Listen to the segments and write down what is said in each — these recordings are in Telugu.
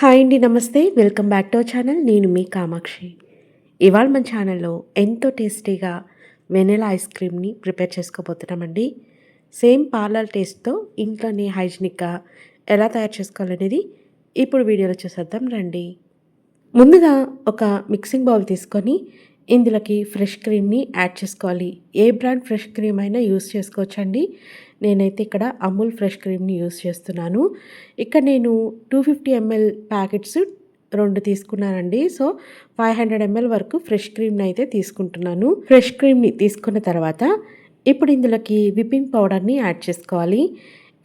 హాయ్ అండి నమస్తే. Welcome back to channel. నేను మీ కామాక్షి. ఇవాళ మన ఛానల్లో ఎంతో టేస్టీగా వెనీలా ఐస్ క్రీమ్ని ప్రిపేర్ చేసుకోబోతున్నామండి. సేమ్ పార్లర్ టేస్ట్తో ఇంట్లోనే హైజీనిక్గా ఎలా తయారు చేసుకోవాలనేది ఇప్పుడు వీడియోలో చూసేద్దాం రండి. ముందుగా ఒక మిక్సింగ్ బౌల్ తీసుకొని ఇందులోకి ఫ్రెష్ క్రీమ్ని యాడ్ చేసుకోవాలి. ఏ బ్రాండ్ ఫ్రెష్ క్రీమ్ అయినా యూస్ చేసుకోవచ్చండి. నేనైతే ఇక్కడ అమూల్ ఫ్రెష్ క్రీమ్ని యూస్ చేస్తున్నాను. ఇక్కడ నేను టూ ఫిఫ్టీ ఎంఎల్ ప్యాకెట్స్ రెండు తీసుకున్నానండి. సో ఫైవ్ హండ్రెడ్ ఎంఎల్ వరకు ఫ్రెష్ క్రీమ్ని అయితే తీసుకుంటున్నాను. ఫ్రెష్ క్రీమ్ని తీసుకున్న తర్వాత ఇప్పుడు ఇందులోకి విప్పింగ్ పౌడర్ని యాడ్ చేసుకోవాలి.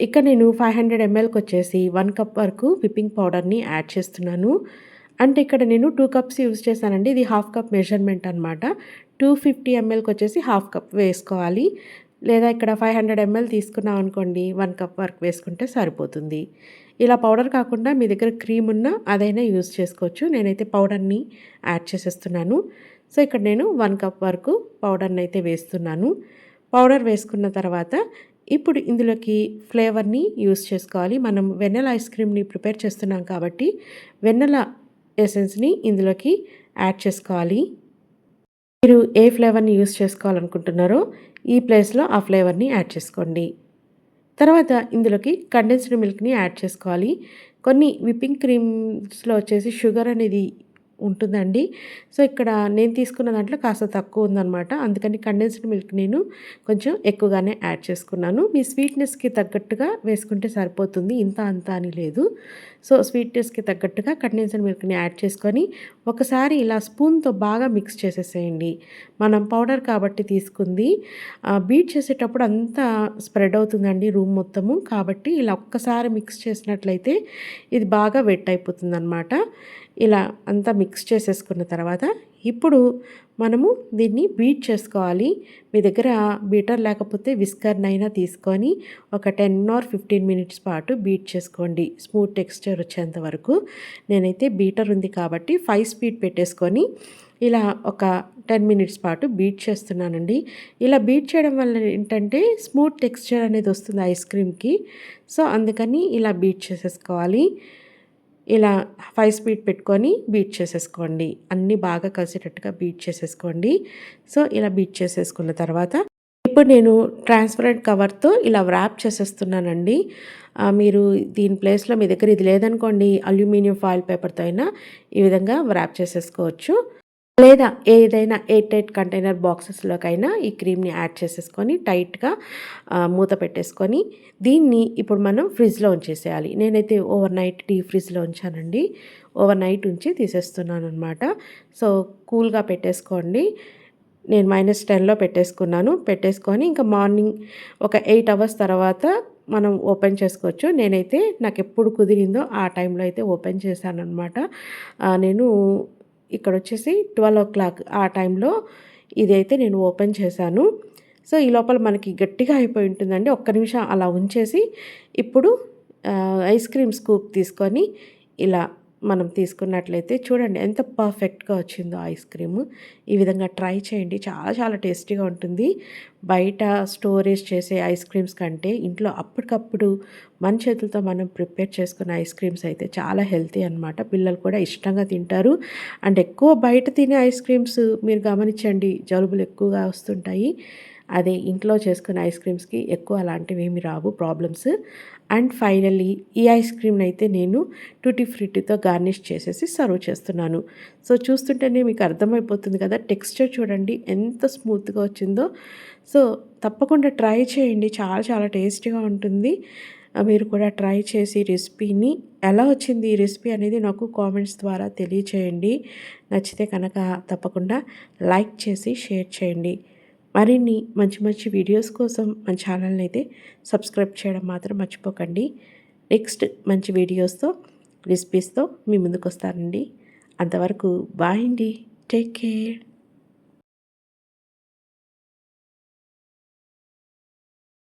ఇక్కడ నేను ఫైవ్ హండ్రెడ్ ఎంఎల్కి వచ్చేసి వన్ కప్ వరకు విప్పింగ్ పౌడర్ని యాడ్ చేస్తున్నాను. అంటే ఇక్కడ నేను టూ కప్స్ యూజ్ చేశానండి. ఇది హాఫ్ కప్ మెజర్మెంట్ అనమాట టూ ఫిఫ్టీ ఎంఎల్కి వచ్చేసి హాఫ్ కప్ వేసుకోవాలి. లేదా ఇక్కడ ఫైవ్ హండ్రెడ్ ఎంఎల్ తీసుకున్నాం అనుకోండి వన్ కప్ వరకు వేసుకుంటే సరిపోతుంది. ఇలా పౌడర్ కాకుండా మీ దగ్గర క్రీమ్ ఉన్నా అదైనా యూజ్ చేసుకోవచ్చు. నేనైతే పౌడర్ని యాడ్ చేసేస్తున్నాను. సో ఇక్కడ నేను వన్ కప్ వరకు పౌడర్ని అయితే వేస్తున్నాను. పౌడర్ వేసుకున్న తర్వాత ఇప్పుడు ఇందులోకి ఫ్లేవర్ని యూస్ చేసుకోవాలి. మనం వెన్నెల ఐస్ క్రీమ్ని ప్రిపేర్ చేస్తున్నాం కాబట్టి వెన్నెల ఎసెన్స్ని ఇందులోకి యాడ్ చేసుకోవాలి. మీరు ఏ ఫ్లేవర్ని యూస్ చేసుకోవాలనుకుంటున్నారో ఈ ప్లేస్లో ఆ ఫ్లేవర్ని యాడ్ చేసుకోండి. తర్వాత ఇందులోకి కండెన్స్డ్ మిల్క్ని యాడ్ చేసుకోవాలి. కొన్ని విప్పింగ్ క్రీమ్స్లో వచ్చేసి షుగర్ అనేది ఉంటుందండి. సో ఇక్కడ నేను తీసుకున్న దాంట్లో కాస్త తక్కువ ఉందన్నమాట. అందుకని కండెన్స్డ్ మిల్క్ నేను కొంచెం ఎక్కువగానే యాడ్ చేసుకున్నాను. మీ స్వీట్నెస్కి తగ్గట్టుగా వేసుకుంటే సరిపోతుంది. ఇంత అంత అని లేదు. సో స్వీట్నెస్కి తగ్గట్టుగా కండెన్స్డ్ మిల్క్ని యాడ్ చేసుకొని ఒకసారి ఇలా స్పూన్తో బాగా మిక్స్ చేసేసేయండి. మనం పౌడర్ కాబట్టి తీసుకుంది. బీట్ చేసేటప్పుడు అంతా స్ప్రెడ్ అవుతుందండి రూమ్ మొత్తము. కాబట్టి ఇలా ఒక్కసారి మిక్స్ చేసినట్లయితే ఇది బాగా వెట్ అయిపోతుంది అనమాట ఇలా అంతా మిక్స్ చేసేసుకున్న తర్వాత ఇప్పుడు మనము దీన్ని బీట్ చేసుకోవాలి. మీ దగ్గర బీటర్ లేకపోతే విస్కర్నైనా తీసుకొని ఒక టెన్ ఆర్ ఫిఫ్టీన్ మినిట్స్ పాటు బీట్ చేసుకోండి. స్మూత్ టెక్స్చర్ వచ్చేంత వరకు. నేనైతే బీటర్ ఉంది కాబట్టి ఫైవ్ స్పీడ్ పెట్టేసుకొని ఇలా ఒక టెన్ మినిట్స్ పాటు బీట్ చేస్తున్నానండి. ఇలా బీట్ చేయడం వల్ల ఏంటంటే స్మూత్ టెక్స్చర్ అనేది వస్తుంది ఐస్ క్రీమ్కి. సో అందుకని ఇలా బీట్ చేసేసుకోవాలి. ఇలా ఫైవ్ స్పీడ్ పెట్టుకొని బీట్ చేసేసుకోండి. అన్నీ బాగా కలిసేటట్టుగా బీట్ చేసేసుకోండి. సో ఇలా బీట్ చేసేసుకున్న తర్వాత ఇప్పుడు నేను ట్రాన్స్పరెంట్ కవర్తో ఇలా వ్రాప్ చేసేస్తున్నానండి. మీరు దీని ప్లేస్లో మీ దగ్గర ఇది లేదనుకోండి అల్యూమినియం ఫాయిల్ పేపర్తో అయినా ఈ విధంగా వ్రాప్ చేసేసుకోవచ్చు. లేదా ఏదైనా ఎయిట్ ఎయిట్ కంటైనర్ బాక్సెస్లోకైనా ఈ క్రీమ్ని యాడ్ చేసేసుకొని టైట్గా మూత పెట్టేసుకొని దీన్ని ఇప్పుడు మనం ఫ్రిడ్జ్లో ఉంచేసేయాలి. నేనైతే ఓవర్ నైట్ డీ ఫ్రిడ్జ్లో ఉంచానండి. ఓవర్ నైట్ ఉంచి తీసేస్తున్నాను అనమాట సో కూల్గా పెట్టేసుకోండి. నేను మైనస్ టెన్లో పెట్టేసుకున్నాను. పెట్టేసుకొని ఇంకా మార్నింగ్ ఒక ఎయిట్ అవర్స్ తర్వాత మనం ఓపెన్ చేసుకోవచ్చు. నేనైతే నాకు ఎప్పుడు కుదిరిందో ఆ టైంలో అయితే ఓపెన్ చేశాను అనమాట నేను ఇక్కడ వచ్చేసి ట్వెల్వ్ ఓ క్లాక్ ఆ టైంలో ఇదైతే నేను ఓపెన్ చేశాను. సో ఈ లోపల మనకి గట్టిగా అయిపోయి ఉంటుందండి. ఒక్క నిమిషం అలా ఉంచేసి ఇప్పుడు ఐస్ క్రీమ్ స్కూప్ తీసుకొని ఇలా మనం తీసుకున్నట్లయితే చూడండి ఎంత పర్ఫెక్ట్గా వచ్చిందో ఐస్ క్రీమ్. ఈ విధంగా ట్రై చేయండి. చాలా చాలా టేస్టీగా ఉంటుంది. బయట స్టోరేజ్ చేసే ఐస్ క్రీమ్స్ కంటే ఇంట్లో అప్పటికప్పుడు మన చేతులతో మనం ప్రిపేర్ చేసుకున్న ఐస్ క్రీమ్స్ అయితే చాలా హెల్తీ అనమాట పిల్లలు కూడా ఇష్టంగా తింటారు. అండ్ ఎక్కువ బయట తినే ఐస్ క్రీమ్స్ మీరు గమనించండి. జలుబులు ఎక్కువగా వస్తుంటాయి. అదే ఇంట్లో చేసుకునే ఐస్ క్రీమ్స్కి ఎక్కువ అలాంటివి ఏమి రావు ప్రాబ్లమ్స్. అండ్ ఫైనల్లీ ఈ ఐస్ క్రీమ్ని అయితే నేను టూటీ ఫ్రూటీతో గార్నిష్ చేసేసి సర్వ్ చేస్తున్నాను. సో చూస్తుంటేనే మీకు అర్థమైపోతుంది కదా టెక్స్చర్ చూడండి ఎంత స్మూత్గా వచ్చిందో. సో తప్పకుండా ట్రై చేయండి చాలా చాలా టేస్టీగా ఉంటుంది. మీరు కూడా ట్రై చేసి రెసిపీని ఎలా వచ్చింది ఈ రెసిపీ అనేది నాకు కామెంట్స్ ద్వారా తెలియచేయండి. నచ్చితే కనుక తప్పకుండా లైక్ చేసి షేర్ చేయండి. మరిన్ని మంచి మంచి వీడియోస్ కోసం మన ఛానల్ని అయితే సబ్స్క్రైబ్ చేయడం మాత్రం మర్చిపోకండి. నెక్స్ట్ మంచి వీడియోస్తో రెసిపీస్తో మీ ముందుకు వస్తానండి. అంతవరకు బాయ్ అండి. Take care.